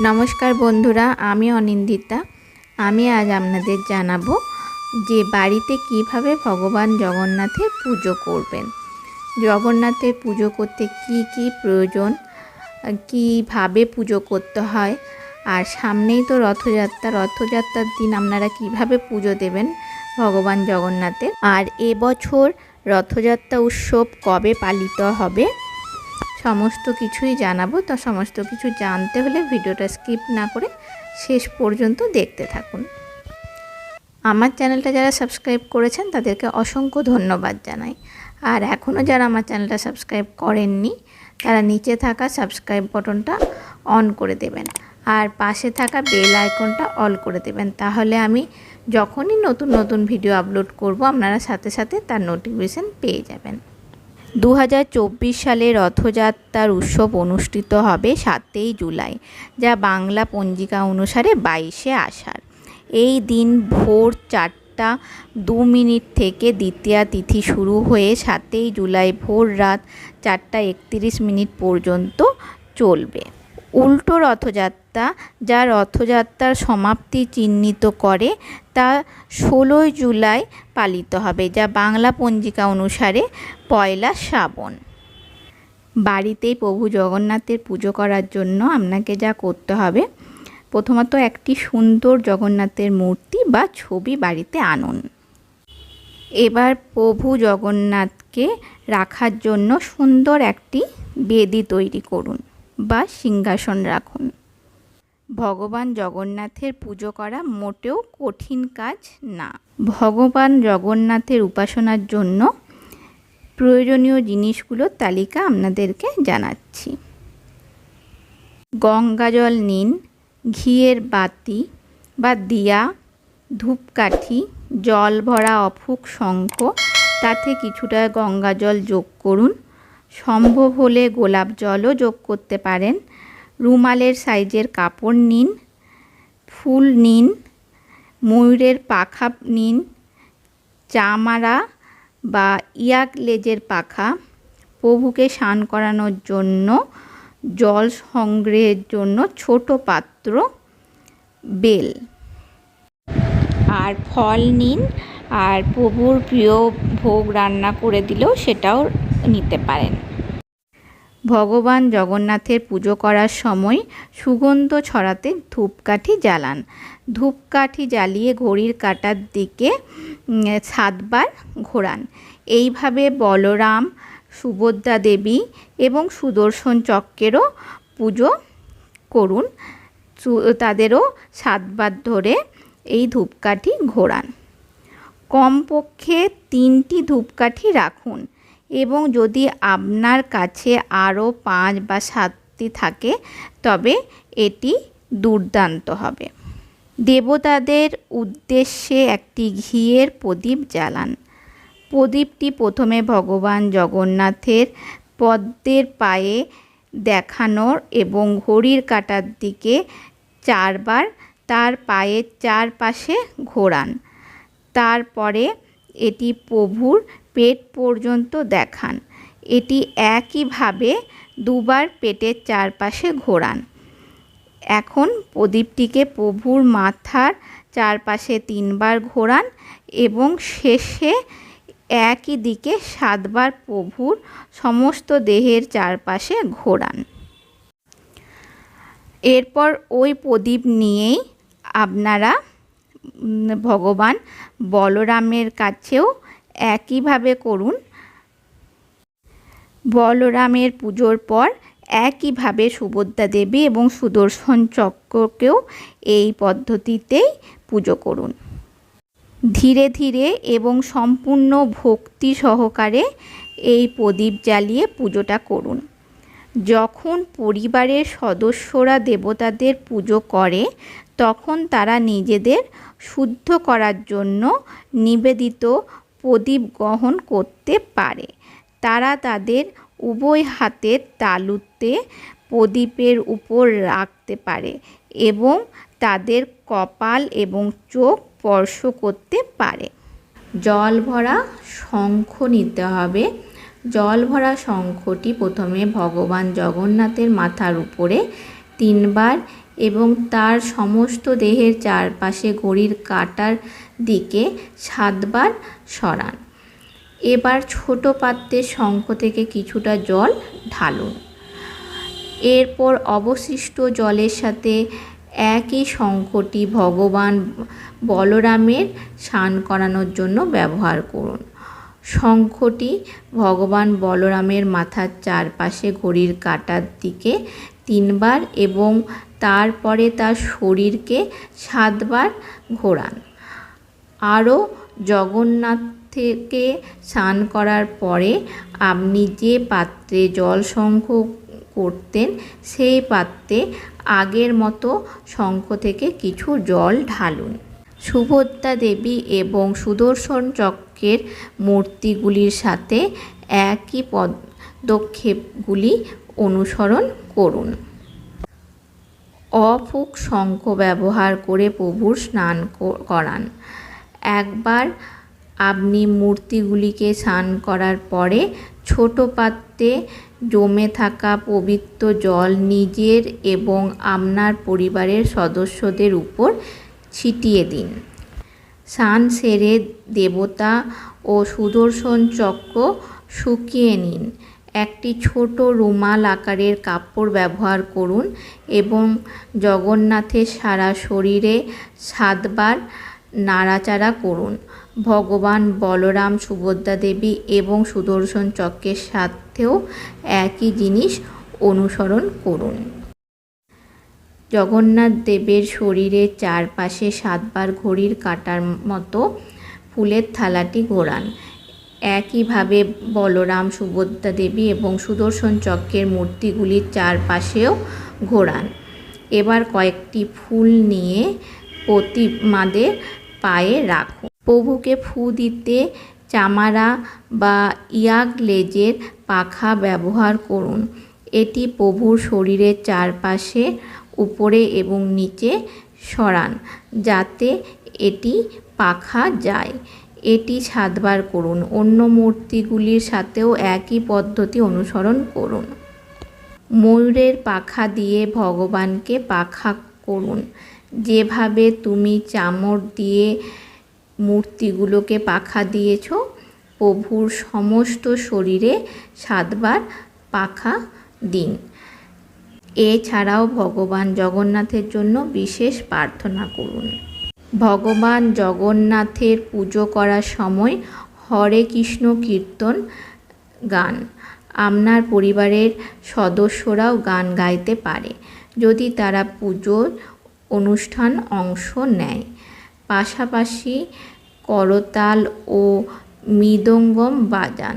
নমস্কার বন্ধুরা, আমি অনিন্দিতা। আমি আজ আপনাদের জানাব যে বাড়িতে কীভাবে ভগবান জগন্নাথের পুজো করবেন। জগন্নাথের পুজো করতে কি কি প্রয়োজন, কীভাবে পুজো করতে হয়, আর সামনেই তো রথযাত্রা। রথযাত্রার দিন আপনারা কীভাবে পুজো দেবেন ভগবান জগন্নাথের? আর এবছর রথযাত্রা উৎসব কবে পালিত হবে? সমস্ত কিছুই জানাব। তো সমস্ত কিছু জানতে হলে ভিডিওটা স্কিপ না করে শেষ পর্যন্ত দেখতে থাকুন। আমার চ্যানেলটা যারা সাবস্ক্রাইব করেছেন, তাদেরকে অসংখ্য ধন্যবাদ জানাই। আর এখনও যারা আমার চ্যানেলটা সাবস্ক্রাইব করেননি, তারা নিচে থাকা সাবস্ক্রাইব বটনটা অন করে দেবেন। আর পাশে থাকা বেল আইকনটা অল করে দেবেন। তাহলে আমি যখনই নতুন নতুন ভিডিও আপলোড করব, আপনারা সাথে সাথে তার নোটিফিকেশান পেয়ে যাবেন। দু হাজার চব্বিশ সালে রথযাত্রার উৎসব অনুষ্ঠিত হবে সাতই জুলাই, যা বাংলা পঞ্জিকা অনুসারে বাইশে আষাঢ়। এই দিন ভোর চারটা দু মিনিট থেকে দ্বিতীয়া তিথি শুরু হয়ে সাতই জুলাই ভোর রাত চারটা একত্রিশ মিনিট পর্যন্ত চলবে। উল্টো রথযাত্রা, যা রথযাত্রার সমাপ্তি চিহ্নিত করে, তা ষোলোই জুলাই পালিত হবে, যা বাংলা পঞ্জিকা অনুসারে পয়লা শ্রাবণ। বাড়িতেই প্রভু জগন্নাথের পুজো করার জন্য আপনাকে যা করতে হবে, প্রথমত একটি সুন্দর জগন্নাথের মূর্তি বা ছবি বাড়িতে আনুন। এবার প্রভু জগন্নাথকে রাখার জন্য সুন্দর একটি বেদি তৈরি করুন। বা সিংহাসন রাখুন। ভগবান জগন্নাথের পুজো করা মোটেও কঠিন কাজ না। ভগবান জগন্নাথের উপাসনার জন্য প্রয়োজনীয় জিনিসগুলোর তালিকা আপনাদেরকে জানাচ্ছি। গঙ্গা জল নিন, ঘিয়ের বাতি বা দিয়া, ধূপকাঠি, জল ভরা অফুক শঙ্খ, তাতে কিছুটা গঙ্গা জল যোগ করুন। সম্ভব হলে গোলাপ জলও যোগ করতে পারেন। রুমালের সাইজের কাপড় নিন, ফুল নিন, ময়ূরের পাখা নিন চামারা বা ইয়াক লেজের পাখা। প্রভুকে স্নান করানোর জন্য, জল সংগ্রহের জন্য ছোট পাত্র, বেল। আর ফল নিন আর প্রভুর প্রিয় ভোগ রান্না করে দিলেও সেটাও নিতে পারেন। ভগবান জগন্নাথের পুজো করার সময় সুগন্ধ ছড়াতে ধূপকাঠি জ্বালান। ধূপকাঠি জ্বালিয়ে ঘড়ির কাটার দিকে সাতবার ঘোরান। এইভাবে বলরাম, সুভদ্রা দেবী এবং সুদর্শন চক্রেরও পুজো করুন। তাদেরও সাতবার ধরে এই ধূপকাঠি ঘোরান। কমপক্ষে তিনটি ধূপকাঠি রাখুন এবং যদি আপনার কাছে আরও পাঁচ বা সাতটি থাকে, তবে এটি দুর্দান্ত হবে। দেবতাদের উদ্দেশ্যে একটি ঘিয়ের প্রদীপ জ্বালান। প্রদীপটি প্রথমে ভগবান জগন্নাথের পদ্মের পায়ে দেখানোর এবং ঘড়ির কাটার দিকে চারবার তার পায়ের চারপাশে ঘোরান। তারপরে এটি প্রভুর পেট পর্যন্ত দেখান। এটি একইভাবে দুবার পেটের চারপাশে ঘোরান। এখন প্রদীপটিকে প্রভুর মাথার চারপাশে তিনবার ঘোরান এবং শেষে একই দিকে সাতবার প্রভুর সমস্ত দেহের চারপাশে ঘোরান। এরপর ওই প্রদীপ নিয়েই আপনারা ভগবান বলরামের কাছেও একইভাবে করুন। বলরামের পুজোর পর একইভাবে সুভদ্রা দেবী এবং সুদর্শন চক্রকেও এই পদ্ধতিতেই পুজো করুন। ধীরে ধীরে এবং সম্পূর্ণ ভক্তি সহকারে এই প্রদীপ জ্বালিয়ে পুজোটা করুন। যখন পরিবারের সদস্যরা দেবতাদের পুজো করে তখন তারা নিজেদের শুদ্ধ করার জন্য নিবেদিত প্রদীপ গ্রহণ করতে পারে। তারা তাদের উভয় হাতের তালুতে প্রদীপের উপর রাখতে পারে এবং তাদের কপাল এবং চোখ স্পর্শ করতে পারে। জল ভরা শঙ্খ নিতে হবে। জল ভরা শঙ্খটি প্রথমে ভগবান জগন্নাথের মাথার উপরে তিনবার এবং তার সমস্ত দেহের চারপাশে ঘড়ির কাঁটার দিকে সাতবার সরান। এবার ছোট পাত্রের শঙ্খ থেকে কিছুটা জল ঢালুন। এরপর অবশিষ্ট জলের সাথে একই শঙ্খটি ভগবান বলরামের স্নান করানোর জন্য ব্যবহার করুন। শঙ্খটি ভগবান বলরামের মাথার চারপাশে ঘড়ির কাঁটার দিকে তিনবার এবং তারপরে তার শরীরকে সাতবার ঘোরান। আরও জগন্নাথ থেকে স্নান করার পরে আপনি যে পাত্রে জল শঙ্খ করতেন, সেই পাত্রে আগের মতো শঙ্খ থেকে কিছু জল ঢালুন। সুভদ্রা দেবী এবং সুদর্শন চক্রের মূর্তিগুলির সাথে একই পদক্ষেপগুলি অনুসরণ করুন। অফুক শঙ্খ ব্যবহার করে প্রভুর স্নান করান। একবার আপনি মূর্তিগুলিকে স্নান করার পরে ছোট পাত্রে জমে থাকা পবিত্র জল নিজের এবং আপনার পরিবারের সদস্যদের উপর ছিটিয়ে দিন। স্নান সেরে দেবতা ও সুদর্শন চক্র শুকিয়ে নিন। একটি ছোট রুমাল আকারের কাপড় ব্যবহার করুন এবং জগন্নাথের সারা শরীরে সাতবার নাড়াচাড়া করুন। ভগবান বলরাম সুভদ্রা দেবী এবং সুদর্শন চক্রের সাথেও একই জিনিস অনুসরণ করুন। জগন্নাথ দেবের শরীরের চারপাশে সাতবার ঘড়ির কাটার মতো ফুলের থালাটি ঘোরান একইভাবে বলরাম, সুভদ্রা দেবী এবং সুদর্শন চক্রের মূর্তিগুলির চারপাশেও ঘোরান। এবার কয়েকটি ফুল নিয়ে প্রতিমাদের পায়ে রাখুন। প্রভুকে ফু দিতে চামারা বা ইয়াগ লেজের পাখা ব্যবহার করুন। এটি প্রভুর শরীরের চারপাশে উপরে এবং নিচে সরান, যাতে এটি পাখা যায়। এটি সাতবার করুন। অন্য মূর্তিগুলির সাথেও একই পদ্ধতি অনুসরণ করুন। ময়ূরের পাখা দিয়ে ভগবানকে পাখা করুন। যেভাবে তুমি চামড় দিয়ে মূর্তিগুলোকে পাখা দিয়েছ, প্রভুর সমস্ত শরীরে সাতবার পাখা দিন। এছাড়াও ভগবান জগন্নাথের জন্য বিশেষ প্রার্থনা করুন। ভগবান জগন্নাথের পুজো করার সময় হরে কৃষ্ণ কীর্তন, গান। আপনার পরিবারের সদস্যরাও গান গাইতে পারে, যদি তারা পুজোর অনুষ্ঠান অংশ নেয়। পাশাপাশি করতাল ও মৃদঙ্গম বাজান।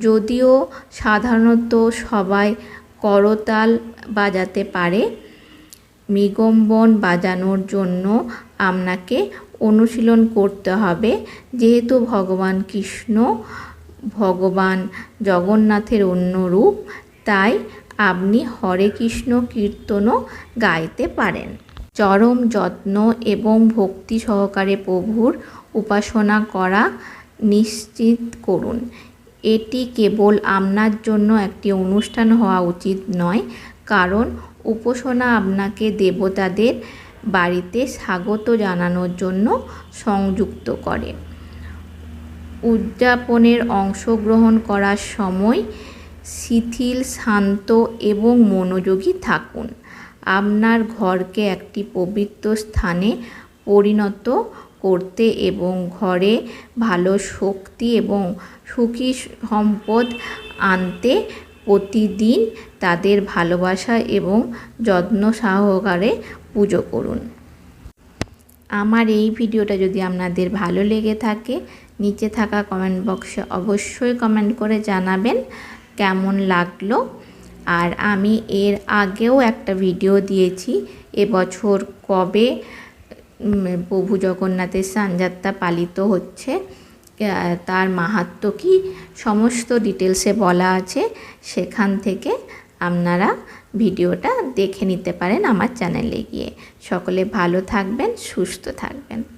যদিও সাধারণত সবাই করতাল বাজাতে পারে মৃগম্বন বাজানোর জন্য আপনাকে অনুশীলন করতে হবে। যেহেতু ভগবান কৃষ্ণ, ভগবান জগন্নাথের অন্য রূপ তাই আপনি হরে কৃষ্ণ কীর্তনও গাইতে পারেন। চরম যত্ন এবং ভক্তি সহকারে প্রভুর উপাসনা করা নিশ্চিত করুন। এটি কেবল আপনার জন্য একটি অনুষ্ঠান হওয়া উচিত নয়, কারণ উপাসনা আপনাকে দেবতাদের বাড়িতে স্বাগত জানানোর জন্য সংযুক্ত করে। উদযাপনের অংশগ্রহণ করার সময় শিথিল, শান্ত এবং মনোযোগী থাকুন। আপনার ঘরকে একটি পবিত্র স্থানে পরিণত করতে এবং ঘরে ভালো শক্তি এবং সুখী সম্পদ আনতে প্রতিদিন তাদের ভালোবাসা এবং যত্ন সহকারে পুজো করুন। আমার এই ভিডিওটা যদি আপনাদের ভালো লেগে থাকে, নিচে থাকা কমেন্ট বক্সে অবশ্যই কমেন্ট করে জানাবেন কেমন লাগল। আর আমি এর আগেও একটা ভিডিও দিয়েছি এবছর কবে প্রভু জগন্নাথের সানযাত্রা পালিত হচ্ছে। তার মাহাত্ম কি? সমস্ত ডিটেলসে বলা আছে। সেখান থেকে আপনারা ভিডিওটা দেখে নিতে পারেন আমার চ্যানেলে গিয়ে। সকলে ভালো থাকবেন, সুস্থ থাকবেন।